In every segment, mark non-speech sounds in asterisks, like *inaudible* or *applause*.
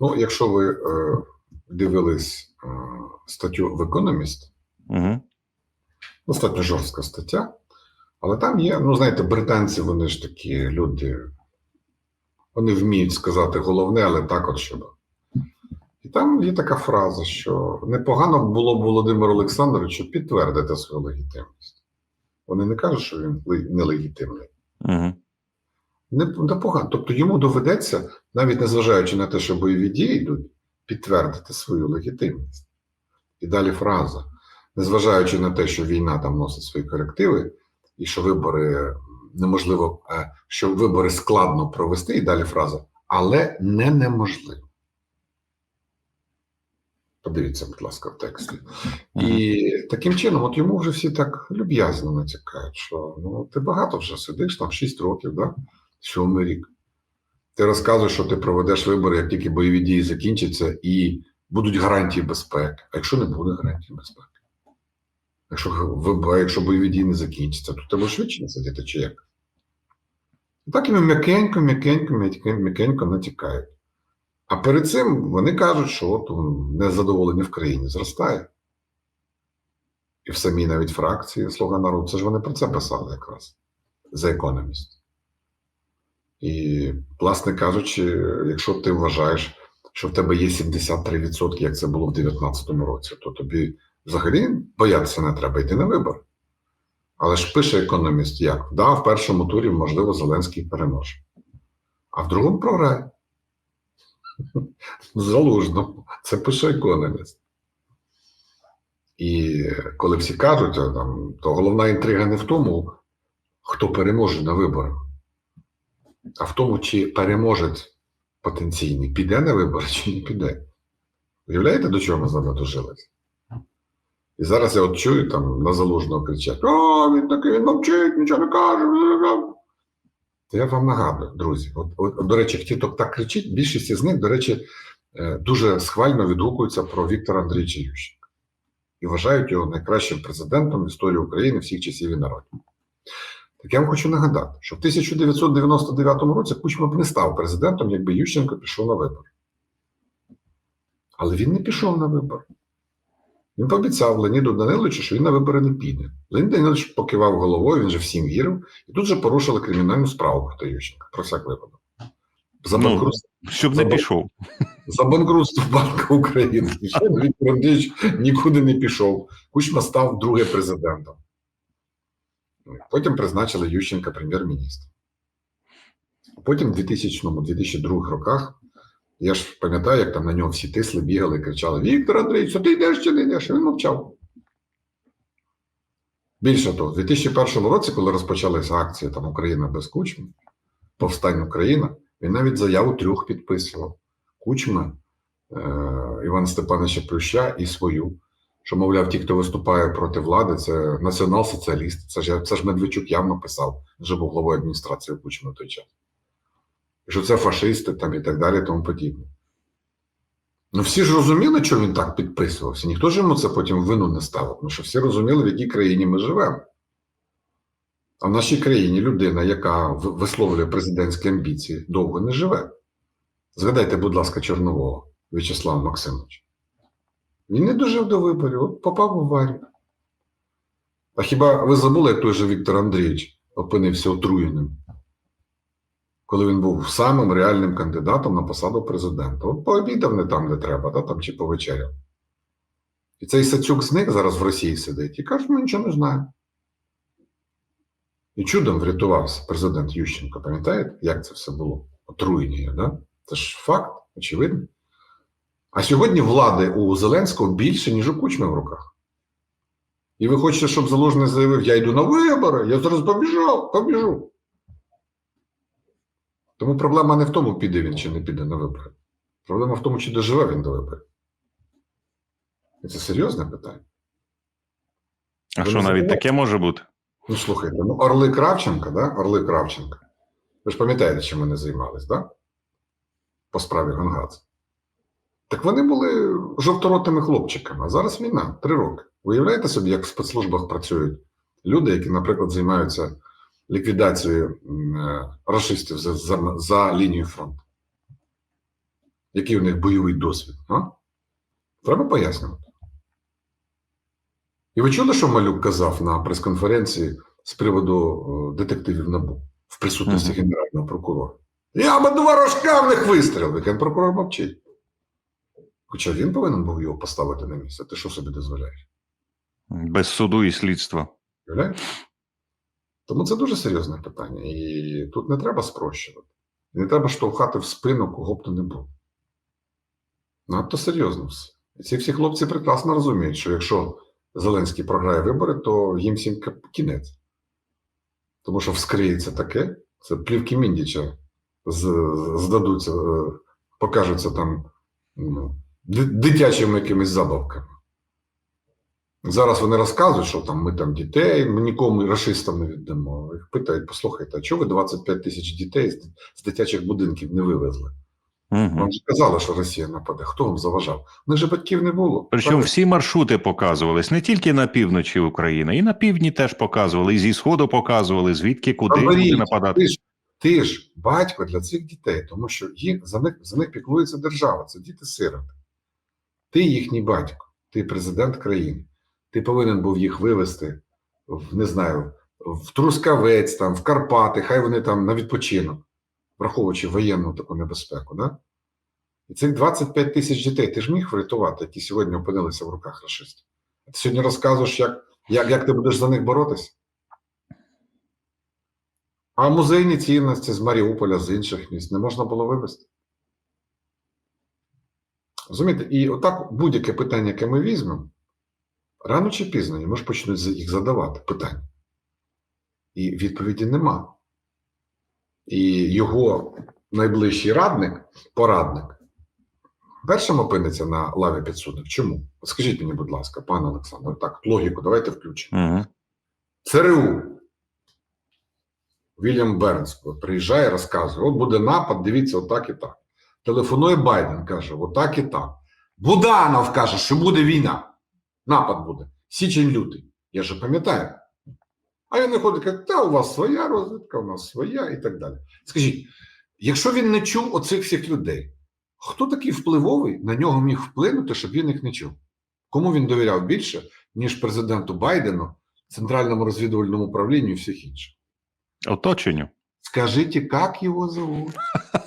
Ну, якщо ви е, дивились е, статтю в Economist, Угу. достатньо жорстка стаття, але там є, ну знаєте, британці, вони ж такі люди, вони вміють сказати головне, але так от щоб. І там є така фраза, що непогано було б Володимиру Олександровичу підтвердити свою легітимність. Вони не кажуть, що він нелегітимний. Угу. Не, непогано. Тобто йому доведеться, навіть незважаючи на те, що бойові дії йдуть, підтвердити свою легітимність. І далі фраза. Незважаючи на те, що війна там носить свої корективи, і що вибори неможливо, е, що вибори складно провести, і далі фраза, але не неможливо. Подивіться, будь ласка, в тексті. І таким чином, от йому вже всі так люб'язно натякають, що ну ти багато вже сидиш, там 6 років, да? Сьомий рік. Ти розказуєш, що ти проведеш вибори, як тільки бойові дії закінчаться, і будуть гарантії безпеки. А якщо не буде гарантій безпеки? Якщо, якщо бойові дії не закінчаться, то тебе швидше сидіти чи як? І так їм м'якенько, м'якенько, м'якенько, натякають. А перед цим вони кажуть, що от незадоволення в країні зростає. І в самій навіть фракції Слуга народу. Це ж вони про це писали якраз за економіст. І, власне кажучи, якщо ти вважаєш, що в тебе є 73%, як це було в 2019 році, то тобі взагалі боятися не треба йти на вибори. Але ж пише економіст як? Да, в першому турі, можливо, Зеленський переможе. А в другому програє. *laughs* Залужно. Це пише економіст. І коли всі кажуть, то головна інтрига не в тому, хто переможе на виборах, а в тому, чи переможець потенційний піде на вибори, чи не піде. Уявляєте, до чого ми з вами дожилися? І зараз я от чую там на залужного кричать: О, він такий, він мовчить, нічого не каже. То я вам нагадую, друзі, от, от, до речі, хто так кричить, більшість із них, до речі, е, дуже схвально відгукуються про Віктора Андрійовича Ющенка і вважають його найкращим президентом в історії України всіх часів і народів. Так я вам хочу нагадати, що в 1999 році Кучма б не став президентом, якби Ющенко пішов на вибори. Але він не пішов на вибори. Він пообіцяв Леоніду Даниловичу, що він на вибори не піде. Леонід Данилович покивав головою, він же всім вірив, і тут же порушили кримінальну справу проти Ющенка, про всяк випадок. За Ну, банкрутство, Щоб не Забав- пішов. за банкрутство Банку України. Ще Віктор Андрійович нікуди не пішов. Кучма став другим президентом. Потім призначили Ющенка прем'єр-міністром. Потім в 2000-2002 роках, я ж пам'ятаю, як там на нього всі тисли, бігали і кричали: Віктор Андрійович, ти йдеш чи не йдеш? А він мовчав. Більше того, в 2001 році, коли розпочалися акції там Україна без кучми, повстань Україна, він навіть заяву трьох підписував. Кучма, е, Івана Степановича Плюща і свою. Що, мовляв, ті, хто виступає проти влади, це націонал-соціалісти. Це ж, це ж Медведчук явно писав, вже був главою адміністрації Кучма на той час. Що це фашисти там і так далі, тому подібне. Ну, всі ж розуміли, що він так підписувався. Ніхто ж йому це потім в вину не ставив. Тому що всі розуміли, в якій країні ми живемо. А в нашій країні людина, яка висловлює президентські амбіції, довго не живе. Згадайте, будь ласка, Чорнового В'ячеслава Максимовича. Він не дожив до виборів, от попав у аварію. А хіба ви забули, як той же Віктор Андрійович опинився отруєним? Коли він був самим реальним кандидатом на посаду президента. От пообідав не там, де треба, да, там, чи повечеряв. І цей Сацюк зник зараз в Росії сидить і каже, ми нічого не знаємо. І чудом врятувався президент Ющенко. Пам'ятаєте, як це все було? Отруєння, да? Це ж факт, очевидно. А сьогодні влади у Зеленського більше, ніж у Кучми в руках. І ви хочете, щоб Залужний заявив: я йду на вибори, я зараз побіжав, побіжу. Тому проблема не в тому, піде він чи не піде на вибори. Проблема в тому, чи доживе він до виборів. І це серйозне питання. А Ви що навіть таке може бути? Ну, слухайте, ну Орли Кравченка, да? Орли Кравченка. Ви ж пам'ятаєте, чим вони займались, да? По справі Гонгадзе. Так вони були жовторотими хлопчиками, а зараз війна, три роки. Уявляєте собі, як в спецслужбах працюють люди, які, наприклад, займаються ліквідацією е, за, за, за лінією фронту. який у них бойовий досвід. А? Треба пояснювати. І ви чули, що Малюк казав на прес-конференції з приводу е, детективів НАБУ в присутності Мгм. генерального прокурора? Я би два рожка в них вистрілив, генпрокурор мовчить. Хоча він повинен був його поставити на місце. Ти що собі дозволяєш? Без суду і слідства. Тому це дуже серйозне питання. І тут не треба спрощувати. Не треба штовхати в спину, кого б то не було. Надто серйозно все. І ці всі хлопці прекрасно розуміють, що якщо Зеленський програє вибори, то їм всім кінець. Тому що вскриється таке, це плівки Міндіча здадуться, е, покажуться там ну, дитячими якимись забавками. Зараз вони розказують, що там ми там дітей, ми нікому расистам не віддамо. Їх питають, послухайте, а чого ви 25 тисяч дітей з, дитячих будинків не вивезли? Угу. Вам же казали, що Росія нападе. Хто вам заважав? У них же батьків не було. Причому всі маршрути показувались не тільки на півночі України, і на півдні теж показували, і зі сходу показували, звідки куди Наберіть. нападати. Ти ж, ти ж батько для цих дітей, тому що їх, за, них, за них піклується держава, це діти-сироти. Ти їхній батько, ти президент країни. Ти повинен був їх вивезти в, не знаю, в Трускавець, там, в Карпати, хай вони там на відпочинок, враховуючи воєнну таку небезпеку. Да? І цих 25 тисяч дітей ти ж міг врятувати, які сьогодні опинилися в руках расистів. Ти сьогодні розказуєш, як, як, як ти будеш за них боротися? А музейні цінності з Маріуполя, з інших міст не можна було вивезти. Розумієте? І отак будь-яке питання, яке ми візьмемо, рано чи пізно йому ж почнуть їх задавати питання. І відповіді нема. І його найближчий радник, порадник, першим опиниться на лаві підсудних. Чому? Скажіть мені, будь ласка, пане Олександр, так, логіку, давайте включимо. Угу. ЦРУ. Вільям Бернс приїжджає, розказує: от буде напад, дивіться, отак і так. Телефонує Байден, каже, отак і так. Буданов каже, що буде війна. Напад буде. Січень лютий. Я же пам'ятаю. А він виходить, каже, та у вас своя розвідка, у нас своя і так далі. Скажіть, якщо він не чув оцих всіх людей, хто такий впливовий на нього міг вплинути, щоб він їх не чув? Кому він довіряв більше, ніж президенту Байдену, Центральному розвідувальному управлінню і всіх інших? Оточенню. Скажите, как его зовут? *laughs*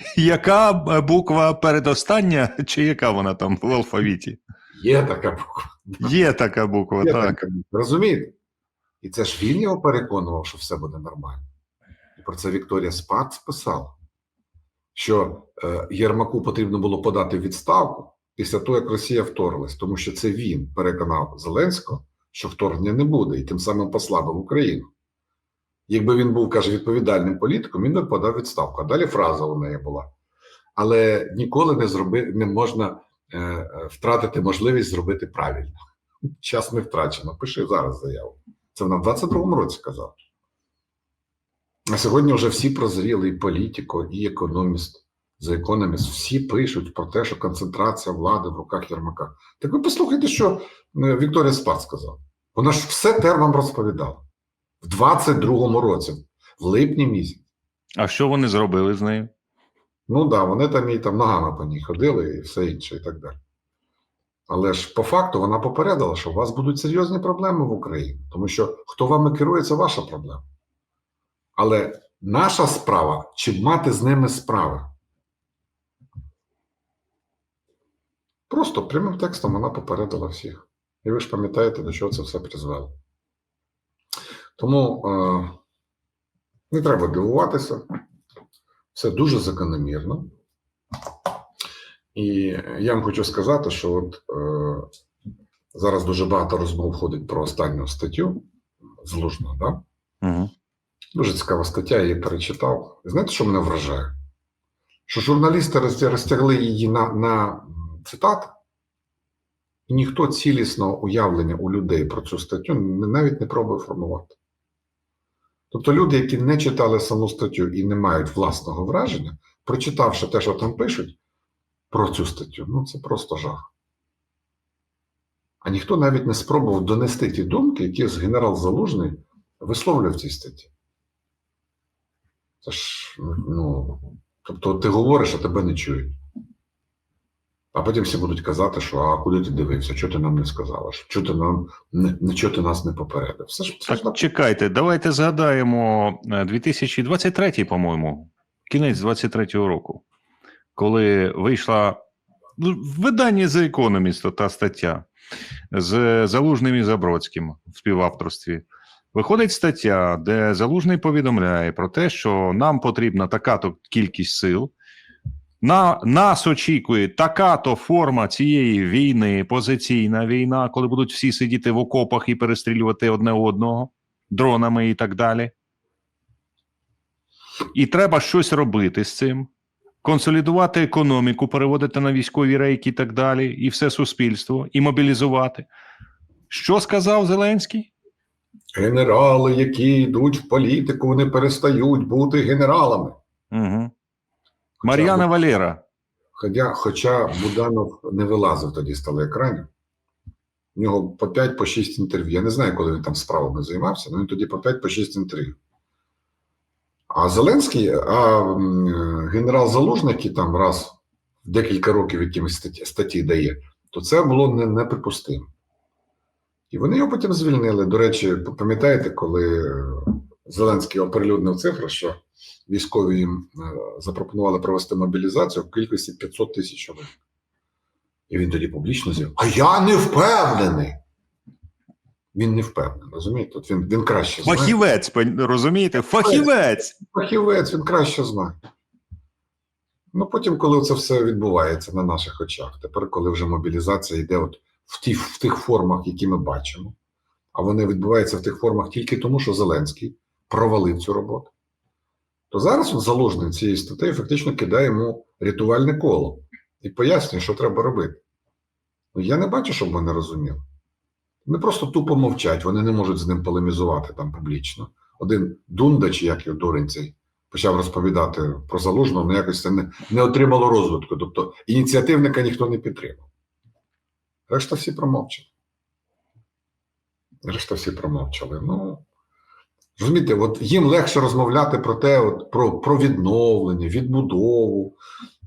*laughs* Яка буква передостання, чи яка вона там в алфавіті? Є така буква. Є така буква, Є так. така. Розумієте? І це ж він його переконував, що все буде нормально. І про це Вікторія Спац писала, що е, Єрмаку потрібно було подати відставку після того, як Росія вторглась, тому що це він переконав Зеленського, що вторгнення не буде, і тим самим послабив Україну. Якби він був, каже, відповідальним політиком, він би подав відставку. А далі фраза у неї була. Але ніколи не зроби, не можна е, втратити можливість зробити правильно. Час не втрачено. Пиши зараз заяву. Це вона в 22-му році казала. А сьогодні вже всі прозріли, і політико, і економіст, за економіст, всі пишуть про те, що концентрація влади в руках Єрмака. Так ви послухайте, що е, Вікторія Спарт сказала. Вона ж все те вам розповідала. В 22-му році, в липні місяці. А що вони зробили з нею? Ну так, да, вони там і там ногами по ній ходили і все інше, і так далі. Але ж по факту вона попередила, що у вас будуть серйозні проблеми в Україні, тому що хто вами керує, це ваша проблема. Але наша справа чи мати з ними справи. Просто прямим текстом вона попередила всіх. І ви ж пам'ятаєте, до чого це все призвело. Тому е, не треба дивуватися. Все дуже закономірно. І я вам хочу сказати, що от е, зараз дуже багато розмов ходить про останню статтю злужно, да? Угу. Дуже цікава стаття, я її перечитав. І знаєте, що мене вражає? Що журналісти розтягли її на, на цитати, і ніхто цілісного уявлення у людей про цю статтю навіть не пробує формувати. Тобто люди, які не читали саму статтю і не мають власного враження, прочитавши те, що там пишуть про цю статтю, ну це просто жах. А ніхто навіть не спробував донести ті думки, які генерал Залужний висловлює в цій статті. Це ж, ну, Тобто ти говориш, а тебе не чують. А потім всі будуть казати, що а куди ти дивився, що ти нам не сказала, що ти нам не, чого ти нас не попередив. Все ж все ж Так, чекайте, давайте згадаємо е, 2023, по-моєму, кінець 23-го року, коли вийшла ну, в виданні The Economist та стаття з Залужним і Забродським в співавторстві. Виходить стаття, де Залужний повідомляє про те, що нам потрібна така-то кількість сил. На нас очікує така-то форма цієї війни, позиційна війна, коли будуть всі сидіти в окопах і перестрілювати одне одного дронами і так далі. І треба щось робити з цим, консолідувати економіку, переводити на військові рейки і так далі, і все суспільство, і мобілізувати. Що сказав Зеленський? Генерали, які йдуть в політику, вони перестають бути генералами. Угу. Мар'яна Валера. Хоча, хоча Буданов не вилазив тоді з телеекранів. У нього по 5 по 6 інтерв'ю. Я не знаю, коли він там справами займався, але він тоді по 5 по 6 інтерв'ю. А Зеленський, а генерал Залужний, який там раз в декілька років якимось статті, статті дає, то це було не, неприпустимо. І вони його потім звільнили. До речі, пам'ятаєте, коли е, Зеленський оприлюднив цифри, що військові їм е, запропонували провести мобілізацію в кількості 500 тисяч чоловік. І він тоді публічно заявив: А я не впевнений. Він не впевнений, розумієте? От він, він краще знає. Фахівець, розумієте? Фахівець. Фахівець, він краще знає. Ну, потім, коли це все відбувається на наших очах, тепер, коли вже мобілізація йде от в, ті, в тих формах, які ми бачимо, а вони відбуваються в тих формах тільки тому, що Зеленський провалив цю роботу, то зараз він заложений цією статтею фактично кидає йому рятувальне коло і пояснює, що треба робити. Ну, я не бачу, щоб вони розуміли. Вони просто тупо мовчать, вони не можуть з ним полемізувати там публічно. Один Дунда, чи як його дурень цей, почав розповідати про залужного, але якось це не, не отримало розвитку. Тобто ініціативника ніхто не підтримав. Решта всі промовчали. Решта всі промовчали. Ну, розумієте, от їм легше розмовляти про те, от, про, про відновлення, відбудову,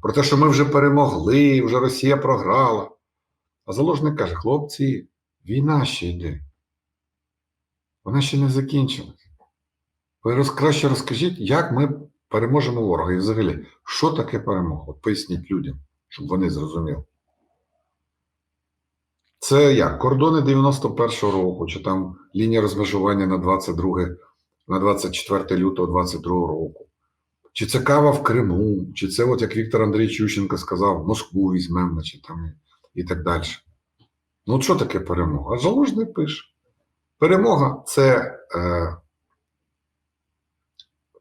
про те, що ми вже перемогли, вже Росія програла. А заложник каже: хлопці, війна ще йде. Вона ще не закінчилась. Ви роз, краще розкажіть, як ми переможемо ворога і взагалі, що таке перемога? От поясніть людям, щоб вони зрозуміли. Це як? Кордони 91-го року, чи там лінія розмежування на 22, на 24 лютого 22 року. Чи це кава в Криму, чи це, от як Віктор Андрійович Ющенко сказав, Москву візьмемо, чи там і так далі. Ну, от що таке перемога? Залужний пише. Перемога це е,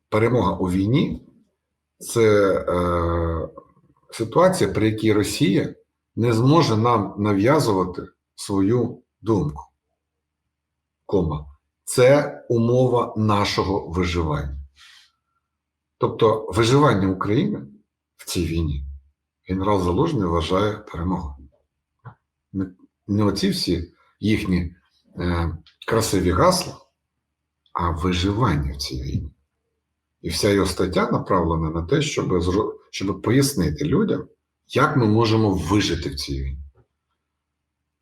перемога у війні, це е, ситуація, при якій Росія не зможе нам нав'язувати свою думку. Кома. Це умова нашого виживання. Тобто виживання України в цій війні генерал Залужний вважає перемогою. Не, оці всі їхні е, красиві гасла, а виживання в цій війні. І вся його стаття направлена на те, щоб, щоб пояснити людям, як ми можемо вижити в цій війні.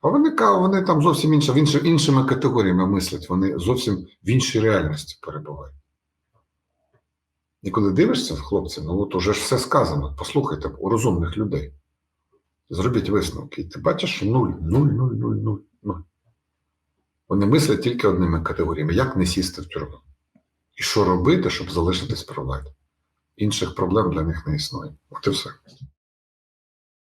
А вони, вони там зовсім інше, в іншими категоріями мислять, вони зовсім в іншій реальності перебувають. І коли дивишся, хлопці, ну от уже ж все сказано. Послухайте у розумних людей. Зробіть висновки. І ти бачиш, нуль, нуль, нуль, нуль, нуль, нуль. Вони мислять тільки одними категоріями: як не сісти в тюрму? І що робити, щоб залишитись владі? Інших проблем для них не існує. От і все.